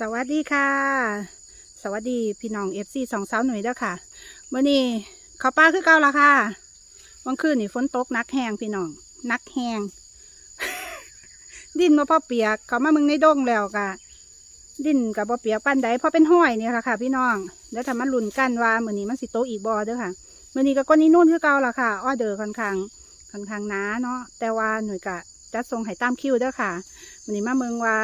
สวัสดีค่ะ สวัสดีพี่น้องเอฟซีสองสาวหน่วยเด้อค่ะเมื่อนี้เขาวป้าคือเก่าละค่ะวันคืนนี่ฝนตกนักแหงพี่น้องนักแหงดินมาพอเปียกเขามามึงในดงแล้วกะดินกับบ่เปียกปั้นใดเพราะเป็นห้อยเนี่ละค่ะ พี่น้องแล้วทำมันลุนกันว่ามื่อนี้มันสิโตอีกบอเด้อค่ะมื่อนี้ก็ก้นนี้นู่นคือเก่าละค่ะอ้อเดอร์ค่อนข้างค่อนข้างหนาเนาะแต่ว่าหน่วยกะจัดทรงให้ตามคิวเด้อค่ะมื่อนี้มาเมืองว่า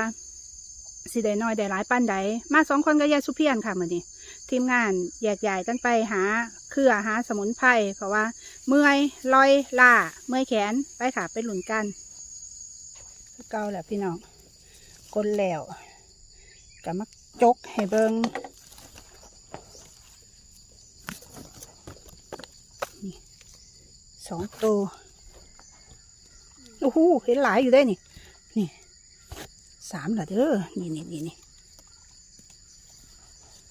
สิได้น้อยได้หลายปันใดมาสองคนก็แยกสุเพียนค่ะมือนี้ทีมงานแยกย้ายกันไปหาเครือหาสมุนไพรเพราะว่า เมื่อยลอยล่าเมื่อยแขนไปค่ะไปหลุนกันเก่าแหละพี่น้องกลแล้วก็มาจกให้เบิงนี่สองตัวโอ้โหเห็นหลายอยู่ได้นี่นี่ สามเหรอเด้อนี่นี่นี่นี่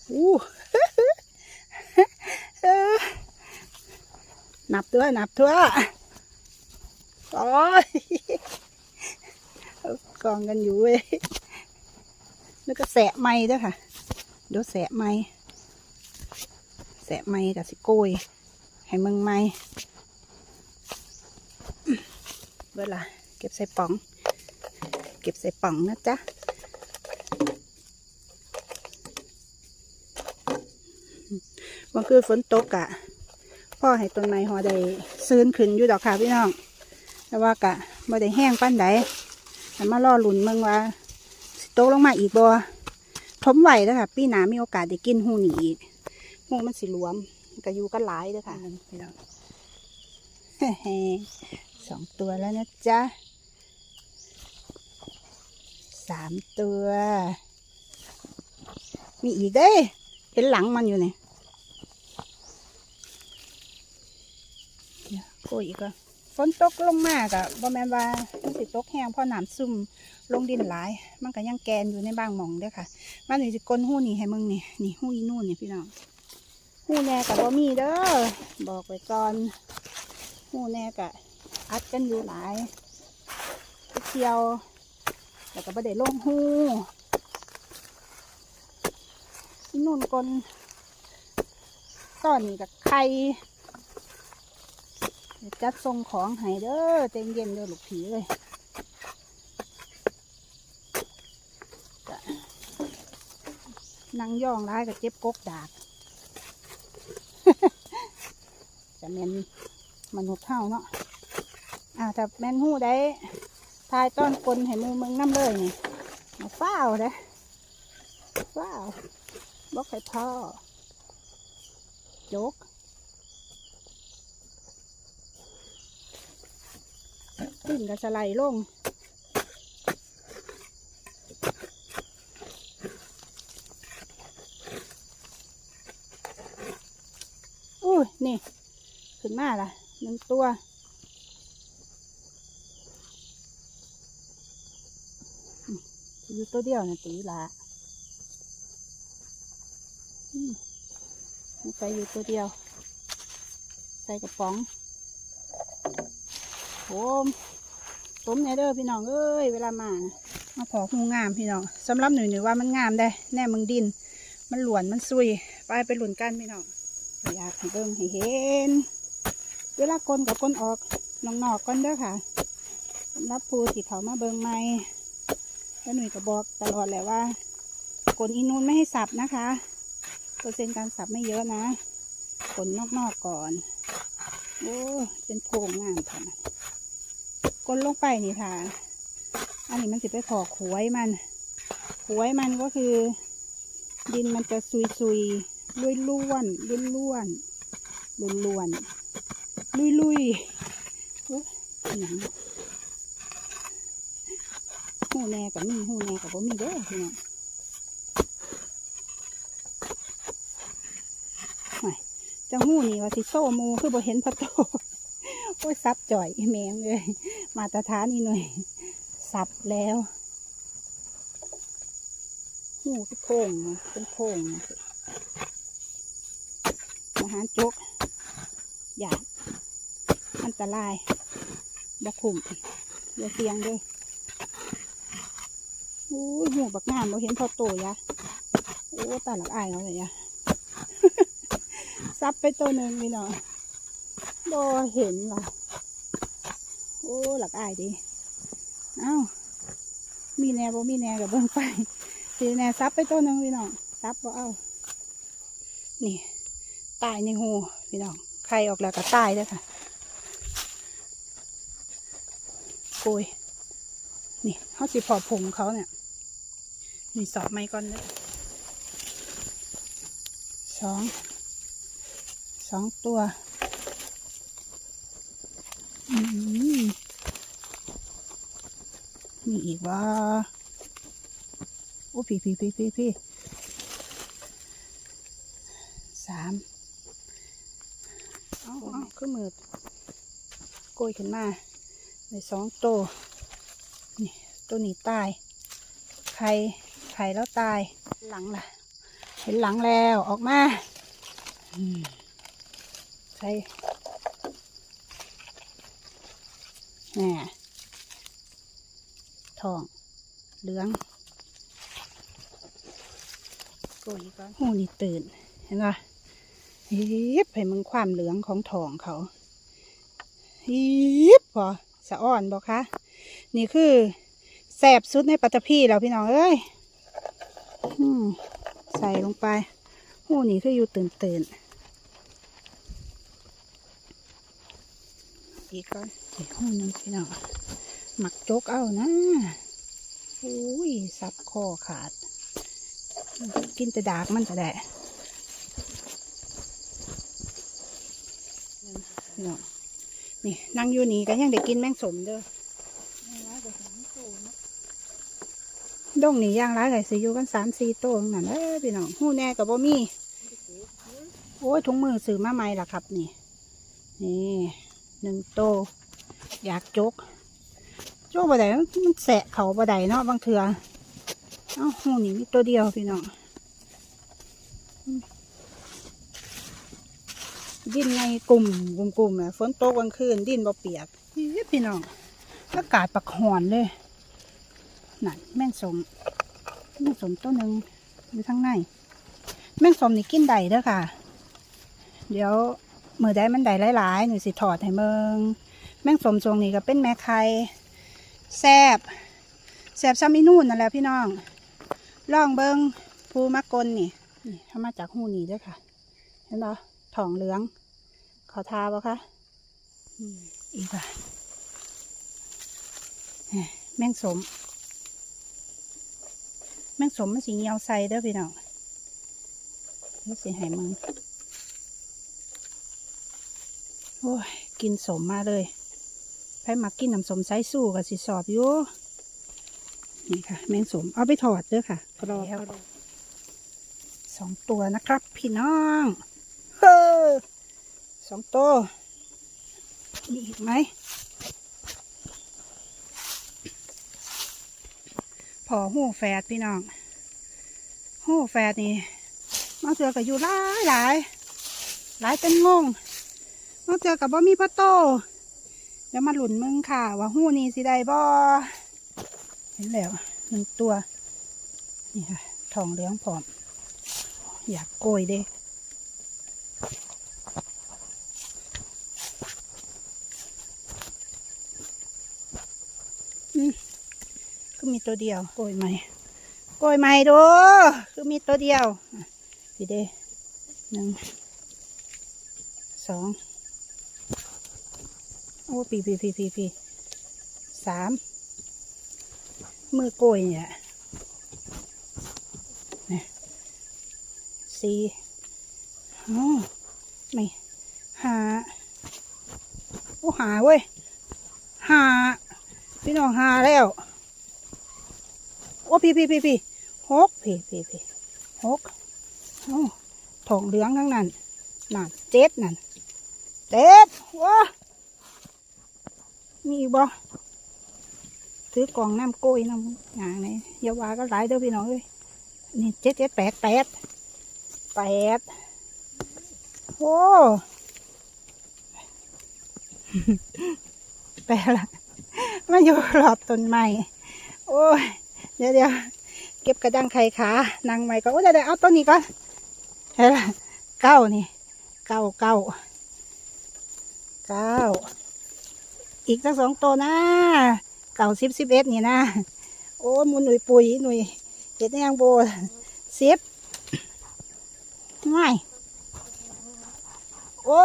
อู้เออนับตัวนับตัวโอ้ยกองกันอยู่เว้ยแล้วก็แสะไม้ด้วยค่ะเดี๋ยวแสะไม้แสะไม้กับสิโกยให้มึงไม้เวลาเก็บใส่ป๋อง เก็บใส่ป่องนะจ๊ะวันคือฝนตกอะพ่อให้ต้นไม้หอได้ซื้นขึ้นอยู่ดอกค่ะพี่น้อง แต่ว่ากะไม่ได้แห้งปั้นใดแต่มาล่อหลุนเมืองว่าสิโตกลงมาอีกบ่ทมไหวแล้วค่ะปีหนามีโอกาสได้กินหูหนีอีกหูมันสิรวมก็อยู่กันหลายเด้อค่ะพี่น้องสองตัวแล้วนะจ๊ะ สามตัว มีอีกเด้ เห็นหลังมันอยู่เนี่ยเดี๋ยวโอ้ยอีกอะฝนตกลงมากอะบ่แมนว่ามันสิตกแห้งเพราะน้ำซุ่มลงดินหลาย มันก็ยังแกนอยู่ในบางหม่องเด้อค่ะ มันนี่สิกลนหูนี่ให้มึงนี่นี่หูอีนู่นนี่พี่น้องหู้แน่กับบ่มีเด้อบอกไว้ก่อนหู้แน่กะอัดกันอยู่หลายเที่ยว แล้วก็บ่ได้ลงหูนู่นกนตอนกับไข่จัดทรงของให้เด้อเต็มเย็นเด้อลูกผีเลยนั่งย่องร้ายกับเจ็บกกดากจะแมนมนุษย์เท่าเนาะอ่าถ้าแมนหูได้ ทายต้อนกลให้มูมืองน้ำเลยนี่มาเฝ้าวเด้เฝ้าวบอกให้พ่อจกขึ้นก็สไลด์ลงอุ้ยนี่ ขึ้นมาละหนึ่งตัว อยู่ตัวเดียวนะตีละใส่อยู่ตัวเดียว ใส่กระป๋องโอมต้มเนี่ยเด้อพี่น้องเอ้ยเวลามานะมาพอหูงามพี่น้องสำหรับหนูหนูว่ามันงามได้ แน่มึงดิน มันหลวนมันซุย ไปไปหลุนกันพี่น้องอยากให้เบิ่งให้เห็น เวลากลนกับกลนออกนองๆกก่อนเด้อค่ะสำรับผู้ที่เขามาเบิ่งใหม่ แล้วหนุ่ยก็บอกตลอดแหละว่ากลอีนูนไม่ให้สับนะคะ เปอร์เซ็นต์การสับไม่เยอะนะขนนอกๆก่อน โอ้เป็นโพงงามค่ะกลลงไปนี่ค่ะ อันนี้มันจะไปขอขวยมัน ขวยมันก็คือ ดินมันจะซุยซุยลุยล้วนลุยล้วนลุยล้วนลุยลุยอุ๊ยหย่าง หูแน่กับมีหูแน่กับบ่มีเด้อพี่น้องไม่จะหูนี่ว่าสิโซมูคือบ่เห็นพระโตโอ้ยซับจ่อยแมงเลย มาตรฐานนี่หน่อยสับแล้วหูคือโพงเป็นโพงอาหารจกอยากอันตรายบ่คุ้มอย่าเสียงด้อ อู้ยหูบักงามเราเห็นพอโตยะโอ้ตาหลักอายเขาเลยอะซับไปตัวหนึ่งพี่น้องบ่เห็นว่ะโอ้หลักอายดิเอ้ามีแน่บ่มีแน่กับเบิ่งไปสีแน่ซับไปตัวหนึ่งพี่น้องซับบ่เอานี่ตายในหูพี่น้องใครออกแล้วก็ตายเลยค่ะโกยนี่เขาสิพอผงเขาเนี่ย นี่สอบไม้ก่อนเลยสองสองตัวมีอีกว่าโอ้พี่พี่พี่พี่พี่สามเอาเอาขึ้นมือโกยขึ้นมาในสองตัวนี่ตัวนี้ตายไข่ ไข่แล้วตาย หลังล่ะ เห็นหลังแล้วออกมาอืมใช่แหน่ทอง เหลืองโกยก่อนหูนี่ตื่น เห็นปะฮิบให้มึงความเหลืองของทองเขาฮิบพอสะอ่อนบอกคะ นี่คือแสบสุดในปัตตภีแล้วพี่น้องเอ้ยอืม ใส่ลงไปหูนี่คืออยู่ตื่นตื่นอีกก่อนอีกหูนึงพี่น้องหมักโจกเอานะอุ้ยสับคอขาด กินแต่ดากมันจะได้พี่น้องนี่นั่งอยู่นี่ก็ยังได้กินแมงสมเด้อ ดงนี่ย่างร้ายไก่สิอยู่กันสามสี่โต้นั่นเอ้ยพี่น้องหูแน่กับบ่มีโอ้ยถุงมือซื้อมาใหม่ละครับนี่ นี่หนึ่งโต อยากจกโจกบ่ได้มันแสะเขาบ่ได้เนาะบางเถื่อเอ้าหูนี่มีตัวเดียวพี่น้องดินไงกลุ่มกลุ่มกลุ่มอะฝนตกกลางคืนดินบ่เปียกพี่น้องอากาศปักหอนเลย นั่นแม่งสมแม่งสมตัวหนึ่งอยู่ข้างใน แม่งสมนี่กินได้เด้อค่ะ เดี๋ยวมือได้มันได้หลายๆหนูสิถอดให้เมืองแม่งสมทรงนี่ก็เป็นแม่ไข่แซบแซบซ้ำอีนู่นนั่นแหละพี่น้องล่องเบิงภูมะกลนี่นี่ทำมาจากหูนี่เด้วยค่ะ เห็นปะทองเหลือง ขอทาปะคะอีกอะแม่แม่งสม แม่งสมมันสีเงียวใส่เด้อพี่น้องนี่สิให้มึงโอ้ย กินสมมาเลยไผมักกินน้ำสมไซสู้กับสิสอบอยู่นี่ค่ะ แมงสมเอาไปถอดเด้อค่ะกรอบสองตัวนะครับ พี่น้องเฮ้อสองตัวมีอีกไหม อหูแฝดพี่น้องหูแฝดนี่มาเจอกับอยู่หลายหลายหลายเป็นงงมาเจอกับบ่มีพระโตเดี๋ยวมาหลุนมึงค่ะ ว่าหู้นี่สิได้บ่เห็นแล้วหนึ่งตัว นี่ค่ะทองเหลืองผอม อยากโกยเด้ ก็มีตัวเดียวโกยใหม่โกยใหม่ดูคือมีตัวเดียวพี่เด้หนึ่งสองโอ้ปีปีปีปีปีสามมือโกยเนี่ยเนี่ยสี่โอ้ไม่หาโอ้หาเว้ยหาพี่น้องหาแล้ว อ้พี่พี่พี่พี่หกพี่พี่พี่หกโอ้ทองเหลืองทั้งนั้นนั่นเจ็ดนั่นเจ็ดว้ามีอีกบ่ถือกล่องน้ำโกยน้ำอย่างนี้ยาวาก็หลายเด้อพี่น้องเอ้ยนี่เจ็ดเจ็ดแปดแปดแปดโอ้แปดละมาอยู่รอบต้นไม้โอ้ย ดี๋ยวเดี๋ยวเก็บกระดังไข่ขานางใหม่ก็โอ้เดี๋ยวเดี๋ยวเอาต้นนี้ก่อนเฮ้ยเก้านี่เก้าเก้าเก้าอีกสักสองตัวนะเก้าสิบสิบเอ็ดนี่นะ โอ้มูหนุ่ยปุ๋ยหนุ่ยเห็ดแยงโบสิบง่ายโอ้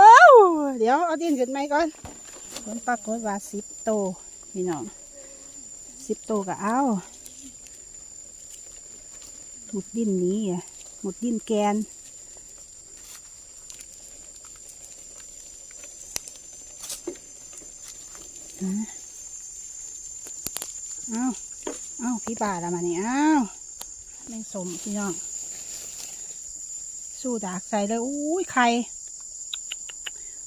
เดี๋ยวเอาดินขึ้นไหมก่อนผลปรากฏว่าสิบโตพี่น้องสิบโตก็เอา หมดดินนี้อะหมดดินแกนเอาเอาพี่บ่าละมาเนี่ยเอาแม่สมพี่น้อง สู้ดากใส่เลยอุ้ยไข่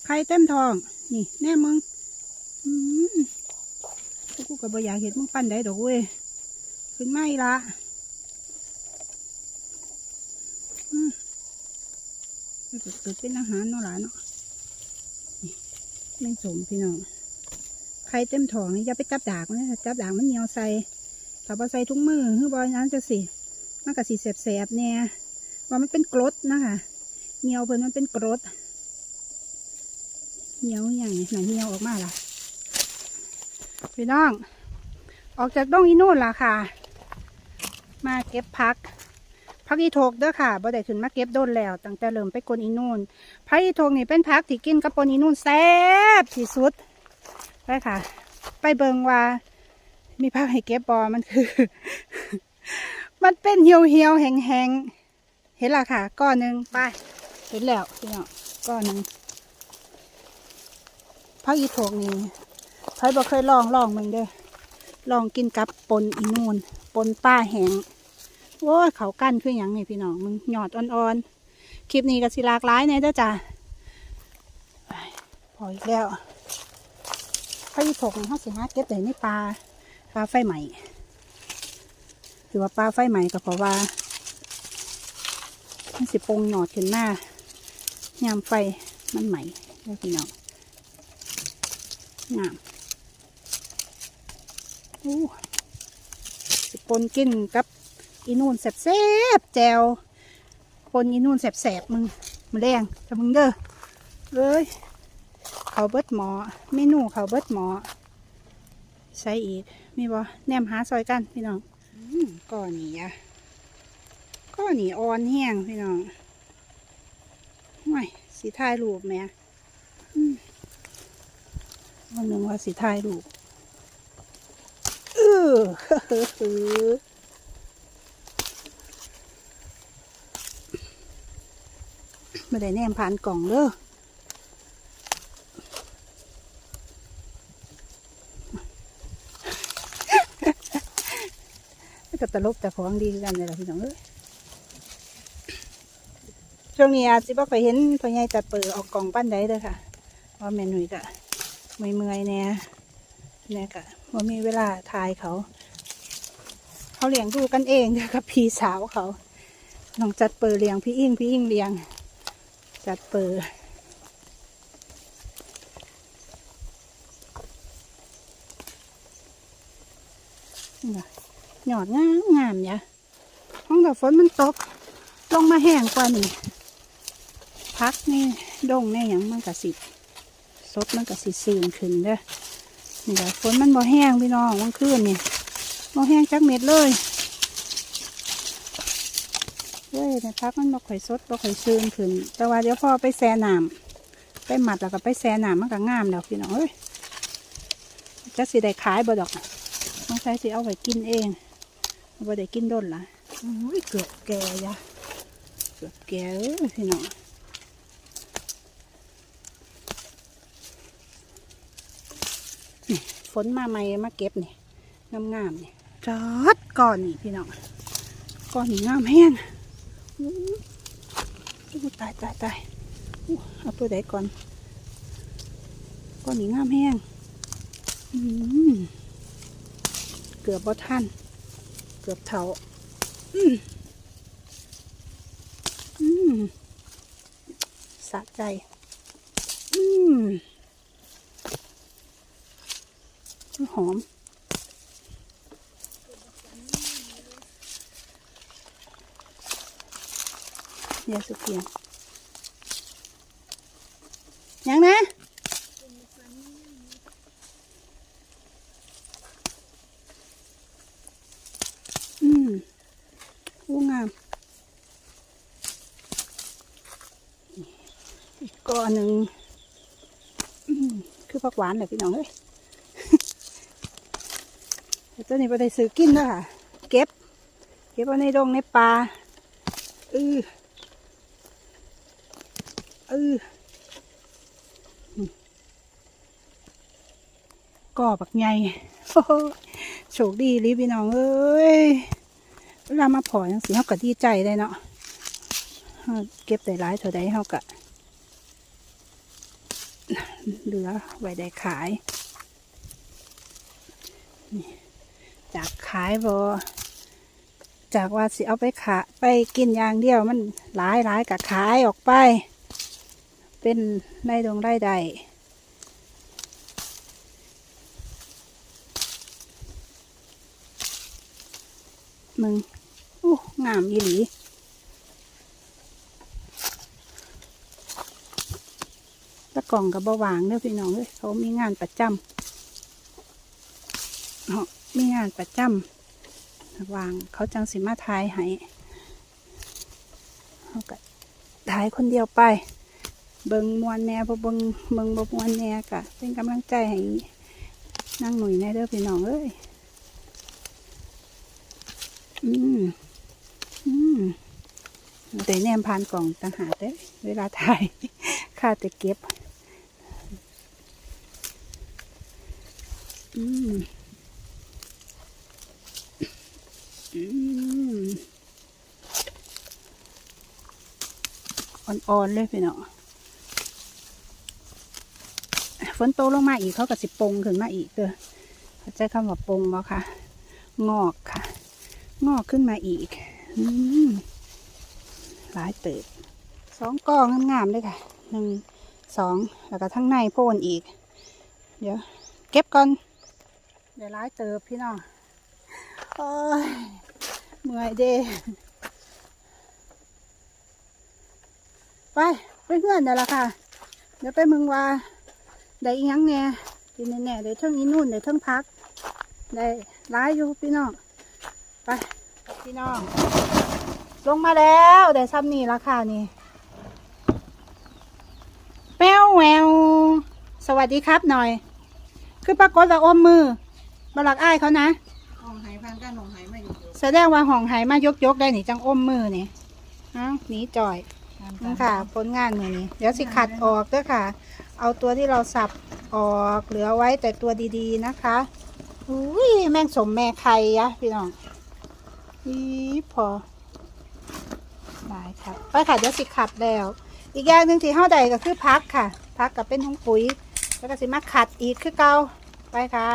ไข่เต็มทอง นี่ แน่มึงอืมกูก็บ่อยากเห็นมึงปั้นได้ดอกเว้ยขึ้นไม่ละอื มันเกิดเป็นอาหารเนาะหลานเนาะนี่แม่สมพี่น้องไข่เต็มท้องนี่อย่าไปจับดากนะจับดากมันเหนียวใส่ถ้าบ่ใส่ถุงมือคือบอยนั้นจะสิมันก็สิแสบๆเนี่ยว่ามันเป็นกรดนะคะเหนียวเพิ่นมันเป็นกรดเหนียวอย่างนี้หนังเหนียวออกมาล่ะพี่น้อง ออกจากดงอีนู่นล่ะค่ะ มาเก็บพัก พักอีโทกเด้อค่ะบ่ได้ขึ้นมาเก็บโดนแล้ว ตั้งแต่เริ่มไปกนอีนู่นพักอีโทกนี่เป็นพักที่กินกับปนอีนู่นแซ่บที่สุดไปค่ะ ไปเบิงว่า มีภาพให้เก็บบอมันคือ มันเป็นเหี่ยวเหี่ยวแห้งแห้งๆเห็นละค่ะ ก้อนหนึ่งไป เห็นแล้วพี่น้องก้อนหนึ่งพักอีโถกนี่ใครบอกเคยลองลองมึงเด้อลองกินกับปนอีนูนปนป้าแห้ง โอ้ยเขากั้นคืออย่างนี่พี่น้องมึงหยอดอ่อนๆ คลิปนี้ก็สิลากหลายเนี่ยเด้อจ้ะไปพออีกแล้วพระอีถกนี่เขาสิห้าเก็บได้ในปลาปลาไฟใหม่หรือว่าปลาไฟใหม่ก็เพราะว่ามันสิปงหนอดขึ้นหน้ายามไฟมันใหม่ได้พี่น้องงามอู้สิปนกินกับ อีนูนแสบๆแจวปนอีนูนแสบๆมึงมาแรงจะมึงเด้อเอ้ยเขาเบิดหมอเมนูเขาเบิดหมอ ใส่อีก มีบ่แนมหาซอยกันพี่น้องก้อนนี้อะก้อนนี้อ่อนแห้งพี่น้องไม่สีถ่ายรูปแหม่อืมวันหนึ่งว่าสีถ่ายรูปเออ ไม่ได้แนมผ่านกล่องเด้อก็ตลกแต่ของดีกันเลยล่ะพี่น้องเอ้ยช่วงนี้อาจจะบ่เคยเห็นพ่อใหญ่จัดเปิดออกกล่องปั้นใดเลยค่ะเพราแม่หนุ่ยก็เมื่อยๆเนี่ยแน่ก็ว่ามีเวลาทายเขา เขาเลี้ยงดูกันเองเด้อกับพี่สาวเขาน้องจัดเปิดเลี้ยงพี่อิงพี่อิงเลี้ยง จัดเปิดหยอดงามงามเนี่ยห้องกับฝนมันตก ลงมาแห้งกว่านี่พักนี่ดงแน่ยังมันกะสิสดมันกะสิซีนขึ้นเด้อนี่แหละฝนมันบ่แห้งพี่น้องวันคืนนี่บ่แห้งจักเม็ดเลย เว้ยแต่พักมันบ่ค่อยสดบ่ค่อยซีนขึ้น แต่ว่าเดี๋ยวพอไปแช่น้ำไปหมัดแล้วก็ไปแช่น้ำมันก็งามแล้วพี่น้องเอ้ยจะสิได้ขายบ่ดอกน้องชายสิเอาไว้กินเองบ่ได้กินด้นละอุ้ยเกือบแก่ยะเกือบแก่เอ้ยพี่น้องนี่ฝนมาใหม่มาเก็บนี่งามงามๆนี่จอดก่อนนี่พี่น้องก่อนนี่งามแห้งอู้อู้ ตายตายตายอู้เอาตัวใดก่อนก่อนนี่งามแห้งเกือบบ่ทันเกือบเท่าสะใจอืมหอม เดี๋ยวสุเกียยังนะอืมอู้งาม อีกก้อนหนึ่งคือผักหวานเลยพี่น้องเอ้ยต่ตัวนี้ไปได้ซื้อกินแล้วค่ะ เก็บ เก็บเอาในดงในป่าอือ อืออก่อบักใหญ่โอ้โชคดีรีพี่น้องเอ้ยเวลามาพอจังสิเขาก็ดีใจเลยเนาะเก็บได้หลายเท่าใดเขาก็เหลือไว้ได้ขายจากขายบอจากว่าสิเอาไปขาไปกินอย่างเดียวมันหลายหลายกับขายออกไป เป็นได้ดงได้ใดมึงโอ้งามอีหลีตะกล่องกับบหวางเด้อพี่น้องเลยเขามีงานประจำเขามีงานประจำวางเขาจังสิมาทายให้เขาก็ทายคนเดียวไป เบิงมวนแหน่บ่เบิงเบิงบ่มวนแหน่กะเป็นกำลังใจให้นั่งหนุ่ยแน่เด้อพี่น้องเอ้ยอืมอืมแต่แนมผ่านกล่องต่างหากเด้เวลาถ่ายค่าจะเก็บ อืมอืมอ่อนๆเลยพี่น้อง ฝนโตลงมาอีกเขาก็สิปงขึ้นมาอีกเด้อเขาใจคำว่าปงบ่คะงอกค่ะ งอกขึ้นมาอีกอืมหลายเติบสองกองงามๆเลยค่ะหนึ่งสองแล้วก็ทั้งในโพนอีก เดี๋ยว เก็บก่อนเดี๋ยวหลายเติบพี่น้องโอ้ยเมื่อยเด้ไปไปเพื่อนเดี๋ยวละค่ะ เดี๋ยวไปเมึงว่า ได้อีหยังแหน่กินแน่ๆได้เทั้งอีนู่นได้เทั้งพัก ได้หลายอยู่พี่น้อง ไปพี่น้อง ลงมาแล้วได้ซ้ำนี่ราคานี่แป้วแววสวัสดีครับหน่อย คือปรากฏว่าอมมือบลักอ้ายเขานะห้องหายพังกันห้องหายไม่อยู่แสดงว่าห่องไหมายกยกๆได้นี่จังอมมือนี่เอ้าหนีจ่อยนี่ค่ะ ผลงานมือนี้ เดี๋ยวสิขัดออกเด้วยค่ะ เอาตัวที่เราสับออกเหลือไว้แต่ตัวดีๆนะคะอุ้ยแม่งสมแม่ไข่ยะพี่น้องอีพอได้ค่ะไปค่ะเดี๋ยวสิขัดแล้ว อีกอย่างหนึ่งที่ห้าใดก็คือพักค่ะ พักกับเป็นของปุ๋ย แล้วก็สิมาขัดอีกคือเก่าไปค่ะ